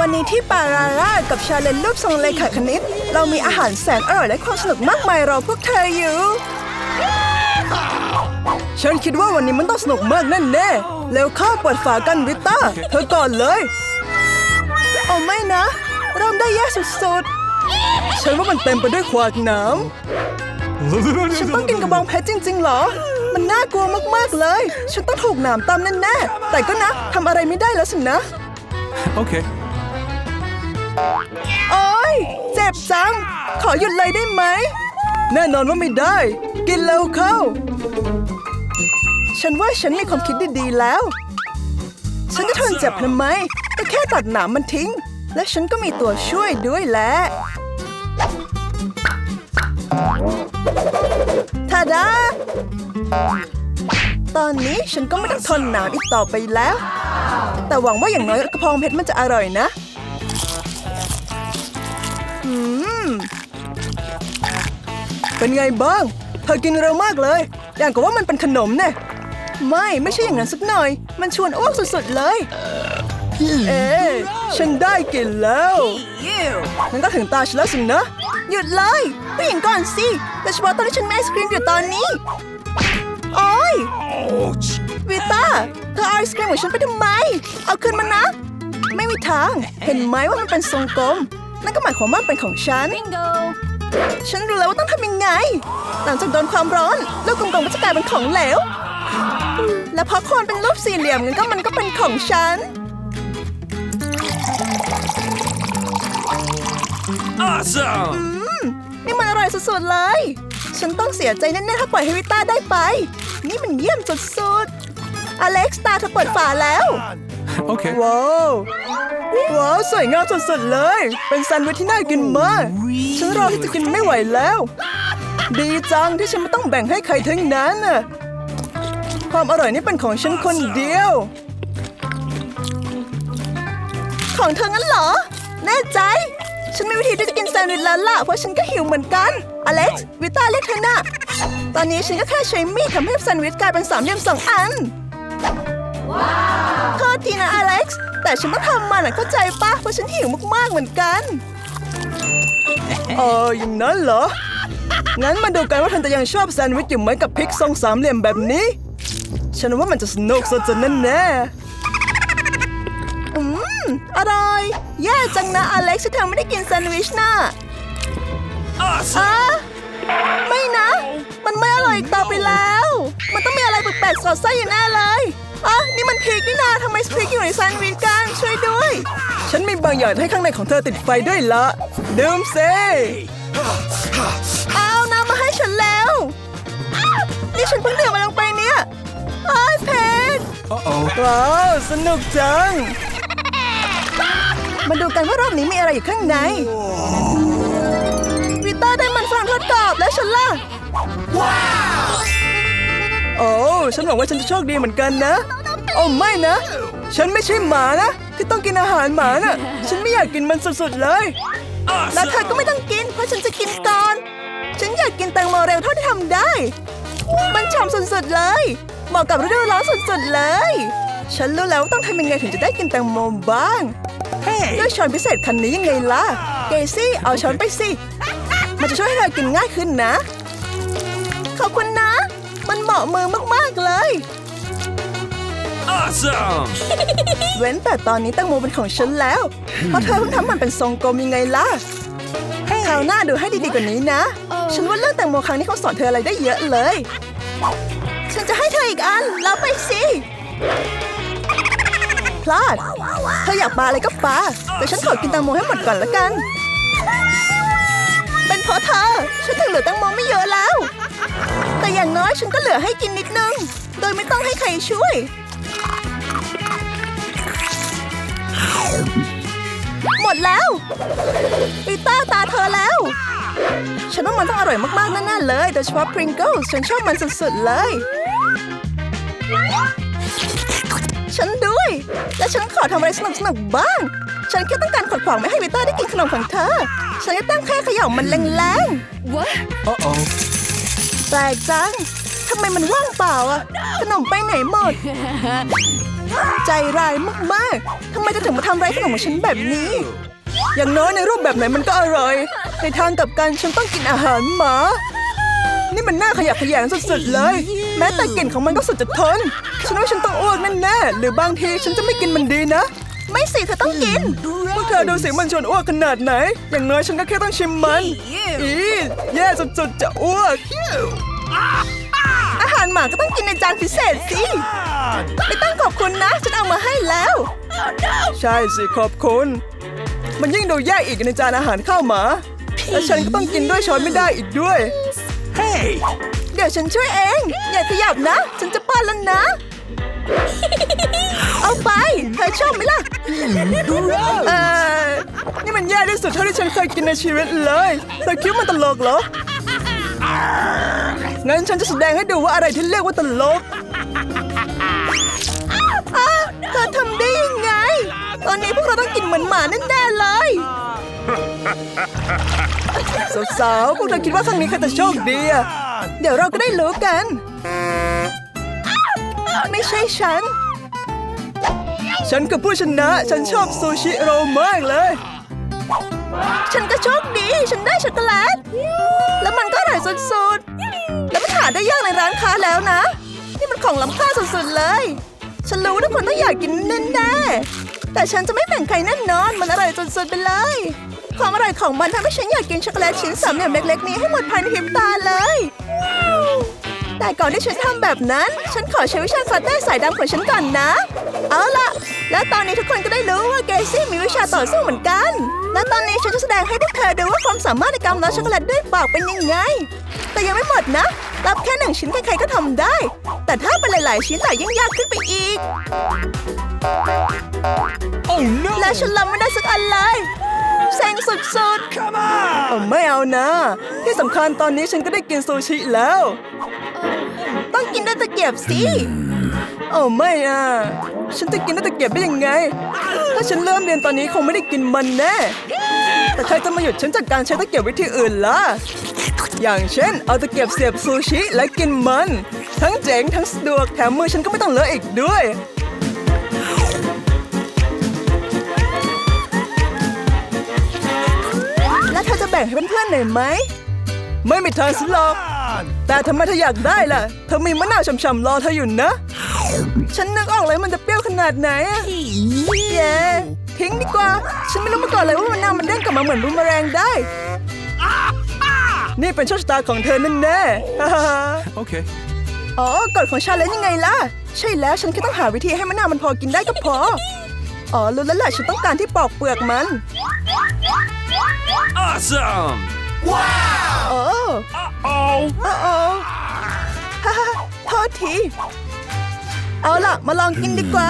วันนี้ที่ปาราร่ากับชาเลนจ์รูปทรงเลขาคณิต เรามีอาหารแสนอร่อยและความสนุกมากมายรอพวกเธออยู่ ฉันคิดว่าวันนี้มันต้องสนุกมากแน่แน่ๆแล้วข้าเปิดฝากันวิต้า เธอก่อนเลย เอาไม่นะ เริ่มได้แย่สุดๆ ฉันว่ามันเต็มไปด้วยขวากน้ำฉันต้องกินกระบองเพชรจริง ๆ เหรอ มันน่ากลัวมากๆเลย ฉันต้องถูกหนามตำแน่ๆแต่ก็นะทำอะไรไม่ได้แล้วสินะ Okay. โอ๊ยเจ็บจัง ขอหยุดเลยได้ไหม แน่นอนว่าไม่ได้ กินเร็วเข้า ฉันว่าฉันมีความคิดดีๆแล้ว ฉันจะทนเจ็บทำไมก็แค่ตัดหนามมันทิ้ง และฉันก็มีตัวช่วยด้วยแหละทาดา ตอนนี้ฉันก็ไม่ต้องทนหนามอีกต่อไปแล้ว แต่หวังว่าอย่างน้อยกระพองเพชรมันจะอร่อยนะอืมเป็นไงบ้าง เธอกินเร็วมากเลย อย่างกับว่ามันเป็นขนมเนี่ยไม่ไม่ใช่อย่างนั้นสักหน่อย มันชวนอ้วกสุดๆเลย เอ๊ฉันได้กินแล้วงั้นก็ถึงตาฉันแล้วสินะหยุดเลยผู้หญิงก่อนสิโดยเฉพาะตอนที่ฉันมีไอศครีมอยู่ตอนนี้ โอ๊ย วิต้าเธอเอาไอศครีมของฉันไปทำไม เอาคืนมานะ ไม่มีทาง เห็นไหมว่ามันเป็นทรงกลม นั่นก็หมายความว่ามันเป็นของฉัน Bingo! ฉันรู้แล้วว่าต้องทำยังไง หลังจากโดนความร้อนลูกกลมๆก็จะกลายเป็นของเหลว และพอโคนเป็นรูปสี่เหลี่ยมงั้นก็มันก็เป็นของฉัน Awesome. นี่มันอร่อยสุดๆเลย ฉันต้องเสียใจแน่ๆถ้าปล่อยให้วิต้าได้ไป นี่มันเยี่ยมสุดๆ อเล็กซ์ตาเธอเปิดฝาแล้ว Okay. ว้าวว้าวสวยงามสุดๆเลย เป็นแซนด์วิชที่น่ากินมากฉันรอที่จะกินไม่ไหวแล้ว ดีจังที่ฉันไม่ต้องแบ่งให้ใครทั้งนั้นน่ะความอร่อยนี่เป็นของฉันคนเดียว ของเธองั้นเหรอ แน่ใจ ฉันมีวิธีที่จะกินแซนด์วิชแล้วล่ะเพราะฉันก็หิวเหมือนกัน อเล็กซ์วิต้าเรียกเธอน่ะตอนนี้ฉันก็แค่ใช้มีดทำให้แซนด์วิชกลายเป็นสามเหลี่ยมสองอัน โทษทีนะอเล็กซ์ แต่ฉันต้องทำมันอะเข้าใจปะเพราะฉันหิวมากๆเหมือนกัน เอออย่างนั้นเหรอ งั้นมาดูกันว่าเธอจะยังชอบแซนด์วิชอยู่ไหมกับพริกทรงสามเหลี่ยมแบบนี้ ฉันว่ามันจะสนุกสุดๆแน่ๆอืมอร่อย แย่จังนะอเล็กซ์ที่เธอไม่ได้กินแซนด์วิชน่ะ Awesome. อะไม่นะ มันไม่อร่อยอีกต่อไปแล้ว มันต้องมีอะไรแปลกๆสอดไส้อยู่แน่เลย อะนี่มันพริกนี่นาทำไมพริกอยู่ในแซนด์วิชกันช่วยด้วย ฉันมีบางอย่างให้ข้างในของเธอติดไฟด้วยละดื่มเซเอาน้ำมาให้ฉันแล้วอ้าวนี่ฉันเพิ่งดื่มมันลงไปเนี่ยไอ้ายเพชร Uh-oh. ว้าวสนุกจัง มาดูกันว่ารอบนี้มีอะไรอยู่ข้างในวิต้าได้มันฝรั่งทอดกรอบแล้วฉันล่ะ ฉันหวังว่าฉันจะโชคดีเหมือนกันนะ โอ้ไม่นะ ฉันไม่ใช่หมานะ ที่ต้องกินอาหารหมาน่ะ ฉันไม่อยากกินมันสุดๆเลย แล้วเธอก็ไม่ต้องกิน เพราะฉันจะกินก่อน ฉันอยากกินแตงโมเร็วเท่าที่ทำได้ มันฉ่ำสุดๆเลย เหมาะกับฤดูร้อนสุดๆเลย ฉันรู้แล้วว่าต้องทำยังไงถึงจะได้กินแตงโมบ้างด้วยช้อนพิเศษคันนี้ยังไงล่ะ เกซี่เอาช้อนไปสิ มันจะช่วยให้เธอกินง่ายขึ้นนะ ขอบคุณนะ มันเหมาะมือมากๆ เลย Awesome. เว้นแต่ตอนนี้แตงโมเป็นของฉันแล้ว เพราะเธอเพิ่งทำมันเป็นทรงกลมยังไงล่ะคราวหน้าดูให้ดีๆกว่านี้นะ ฉันว่าเรื่องแตงโมครั้งนี้เขาสอนเธออะไรได้เยอะเลย ฉันจะให้เธออีกอันรับไปสิพลาด เธออยากปาอะไรก็ปาแต่ฉันขอกินแตงโมให้หมดก่อนละกันเป็นเพ ราะเธอ ฉันถึงเหลือแตงโมไม่เยอะแล้ว แต่อย่างน้อยฉันก็เหลือให้กินนิดนึง โดยไม่ต้องให้ใครช่วย หมดแล้วปีต้าตาเธอแล้ว ฉันว่ามันต้องอร่อยมากๆแน่ๆเลย โดยเฉพาะ Pringles ฉันชอบมันสุดๆเลย ฉันด้วย และฉันขอทำอะไรสนุกๆบ้าง ฉันแค่ต้องการขัดขวางไม่ให้วิต้าได้กินขนมของเธอ ฉันก็ต้องแค่เขย่ามันแรง What? Uh-oh. ๆแปลกจังทำไมมันว่างเปล่าอะขนมไปไหนหมด ใจร้ายมากๆทำไมเธอถึงมาทำร้ายขนมของฉันแบบนี้ อย่างน้อยในรูปแบบไหนมันก็อร่อย ในทางกลับกันฉันต้องกินอาหารหมา นี่มันน่าขยะแขยงสุดๆเลย แม้แต่กลิ่นของมันก็สุดจะทน ฉันว่าฉันต้องอ้วกแน่ๆหรือบางทีฉันจะไม่กินมันดีนะ ไม่สิเธอต้องกินพวกเธอดูสิมันชวนอ้วกขนาดไหน อย่างน้อยฉันก็แค่ต้องชิมมัน อีแย่สุดๆจะอ้วก อาหารหมาก็ต้องกินในจานพิเศษสิ ไม่ต้องขอบคุณนะ ฉันเอามาให้แล้ว ใช่สิขอบคุณ มันยิ่งดูแย่อีกในจานอาหารข้าวหมา และฉันก็ต้องกินด้วยช้อนไม่ได้อีกด้วย Hey! เดี๋ยวฉันช่วยเอง อย่าขยับนะ ฉันจะป้อนแล้วนะเอาไปเธอชอบไหมล่ะเออนี่มันแย่ที่สุดเท่าที่ฉันเคยกินในชีวิตเลยเธอคิดว่ามันตลกเหรอ งั้นฉันจะแสดงให้ดูว่าอะไรที่เรียกว่าตลกเธอทำได้ยังไง ตอนนี้พวกเราต้องกินเหมือนหมาแน่ๆเลยสาวๆพวกเธอคิดว่าครั้งนี้ใครจะโชคดีอะเดี๋ยวเราก็ได้รู้กัน ไม่ใช่ฉัน ฉันกับผู้ชนะ ฉันชอบซูชิโรมากเลย ฉันก็โชคดี ฉันได้ช็อกโกแลต แล้วมันก็อร่อยสุดๆ แล้วมันหาได้ยากในร้านค้าแล้วนะ นี่มันของล้ำค่าสุดๆเลย ฉันรู้ทุกคนต้องอยากกินแน่ๆ แต่ฉันจะไม่แบ่งใครแน่นอน มันอร่อยสุดๆไปเลย ความอร่อยของมันทำให้ฉันอยากกินช็อกโกแลตชิ้นสามเหลี่ยมเล็กๆนี้ให้หมดภายในพริบตาเลย แต่ก่อนที่ฉันทำแบบนั้น ฉันขอใช้วิชาคาเต้สายดำของฉันก่อนนะ เอาล่ะ และตอนนี้ทุกคนก็ได้รู้ว่าเกซี่มีวิชาต่อสู้เหมือนกัน และตอนนี้ฉันจะแสดงให้พวกเธอดูว่าความสามารถในการล้อช็อกโกแลตด้วยปากเป็นยังไง แต่ยังไม่หมดนะ รับแค่หนึ่งชิ้นใครๆก็ทำได้ แต่ถ้าเป็นหลายๆชิ้นหลายยิ่งยากขึ้นไปอีก Oh no! และฉันรับไม่ได้สักอันเลย เซ็งสุดๆ Come on! โอ้ไม่เอานะ ที่สำคัญตอนนี้ฉันก็ได้กินซูชิแล้ว ต้องกินด้วยตะเกียบสิโอ้ไม่อะ ฉันจะกินด้วยตะเกียบได้ยังไง ถ้าฉันเริ่มเรียนตอนนี้คงไม่ได้กินมันแน่ แต่ใครจะมาหยุดฉันจากการใช้ตะเกียบวิธีอื่นล่ะ อย่างเช่น เอาตะเกียบเสียบซูชิและกินมัน ทั้งเจ๋งทั้งสะดวกแถมมือฉันก็ไม่ต้องเลอะอีกด้วย แล้วเธอจะแบ่งให้เพื่อนๆหน่อยไหม ไม่มีทางสิหรอก on! แต่ทำไมเธออยากได้ล่ะ เธอมีมะนาวฉ่ำๆรอเธออยู่นะ ฉันนึกออกเลยมันจะเปรี้ยวขนาดไหนอะแย่ทิ้งดีกว่า ฉันไม่รู้มาก่อนเลยว่ามะนาวมันเด้งกลับมาเหมือนบูมเมอแรงได้ นี่เป็นโชคชะตาของเธอนั่นแน่ Okay. อ๋อกฎของชาเลนจ์ยังไงล่ะ ใช่แล้วฉันแค่ต้องหาวิธีให้มะนาวมันพอกินได้ก็พอ อ๋อรู้แล้วแหละฉันต้องการที่ปอกเปลือกมัน Awesome! โอ้ Uh-oh! โอ้โอ้ฮ่าฮ่าโทษที เอาล่ะ มาลองกินดีกว่า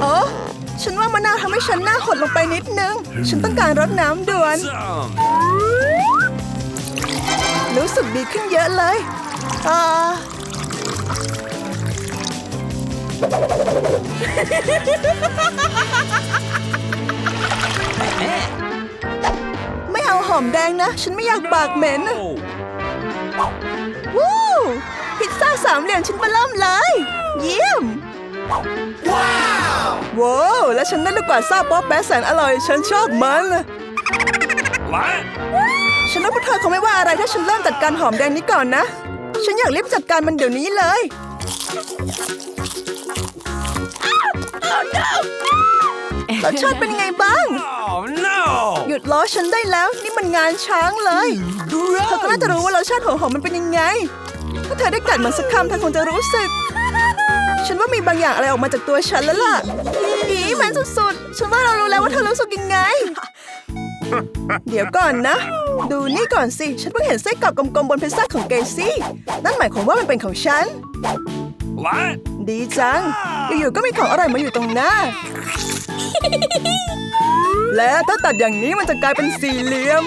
โอ้ฉันว่ามะนาวทำให้ฉันหน้าหดลงไปนิดนึง ฉันต้องการรดน้ำด่วน Awesome! รู้สึกดีขึ้นเยอะเลย อ่า ไม่เอาหอมแดงนะ ฉันไม่อยากปากเหม็น Oh! วู้พิซซ่าสามเหลี่ยมชิ้นเบล่มเลย เยี่ยม ว้าวแล้วฉันได้ลูกกวาดซ่าป๊อปแป๊ะแสนอร่อย ฉันชอบมัน What? ฉันว่าพวกเธอคงไม่ว่าอะไรถ้าฉันเริ่มจัดการหอมแดงนี้ก่อนนะ ฉันอยากรีบจัดการมันเดี๋ยวนี้เลย รสชาติเป็นยังไงบ้าง Oh no! หยุดล้อฉันได้แล้ว นี่มันงานช้างเลยเธอก็น่าจะรู้ว่ารสชาติของหอมมันเป็นยังไง ถ้าเธอได้กัดมันสักคำเธอคงจะรู้สึก ฉันว่ามีบางอย่างอะไรออกมาจากตัวฉันแล้วล่ะอีมันสุดๆ ฉันว่าเรารู้แล้วว่าเธอรู้สึกยังไง เดี๋ยวก่อนนะ ดูนี่ก่อนสิ ฉันเพิ่งเห็นไส้กรอกกลมๆบนพิซซ่าของเกซี่ นั่นหมายความว่ามันเป็นของฉัน What? ดีจัง อยู่ๆก็มีของอร่อยมาอยู่ตรงหน้า และถ้าตัดอย่างนี้มันจะกลายเป็นสี่เหลี่ยม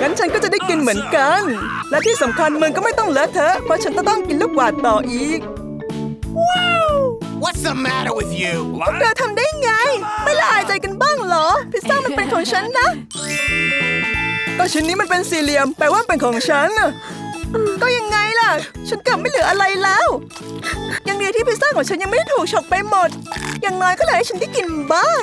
งั้นฉันก็จะได้กินเหมือนกัน และที่สำคัญมึงก็ไม่ต้องเลอะเทอะ เพราะฉันจะต้องกินลูกหวาดต่ออีก What's the matter with you? เธอทำได้ไง ไม่ละอายใจกันบ้างเหรอ พิซซ่ามันเป็นของฉันนะก็ชิ้นนี้มันเป็นสี่เหลี่ยมแปลว่าเป็นของฉันน่ะก็ยังไง ล่ะฉันเกือบไม่เหลืออะไรแล้ว ยังดีที่พิซซ่าของฉันยังไม่ได้ถูกฉกไปหมด อย่างน้อยก็เหลือให้ฉันได้กินบ้าง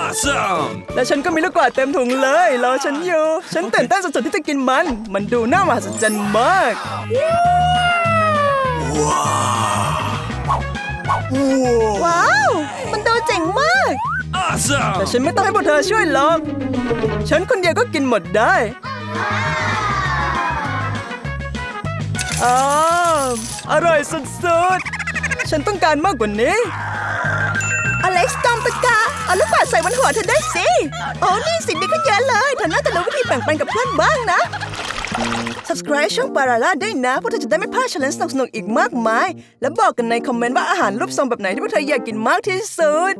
Awesome! และฉันก็มีลูกกวาดเต็มถุงเลยรอฉันอยู่ ฉันตื่นเต้นสุดๆที่จะกินมัน มันดูน่ามหัศจรรย์มากว้าวมันดูเจ๋งมากแต่ Awesome! ฉันไม่ต้องให้พวกเธอช่วยหรอก ฉันคนเดียวก็กินหมดได้ อ้าวอร่อยสุดๆ ฉันต้องการมากกว่านี้ อเล็กซ์จอมตะกาเอาลูกบาศก์ใส่บนหัวเธอได้สิ โอ้นี่สิดีก็เยอะเลยเธอน่าจะรู้วิธีแบ่งปันกับเพื่อนบ้างนะ subscribe ช่องปาราล่าด้นะพวกเธอจะได้ไม่พลาด challenge สนุกๆอีกมากมาย และบอกกันในคอมเมนต์ว่าอาหารรูปทรงแบบไหนที่พวกเธออยากกินมากที่สุด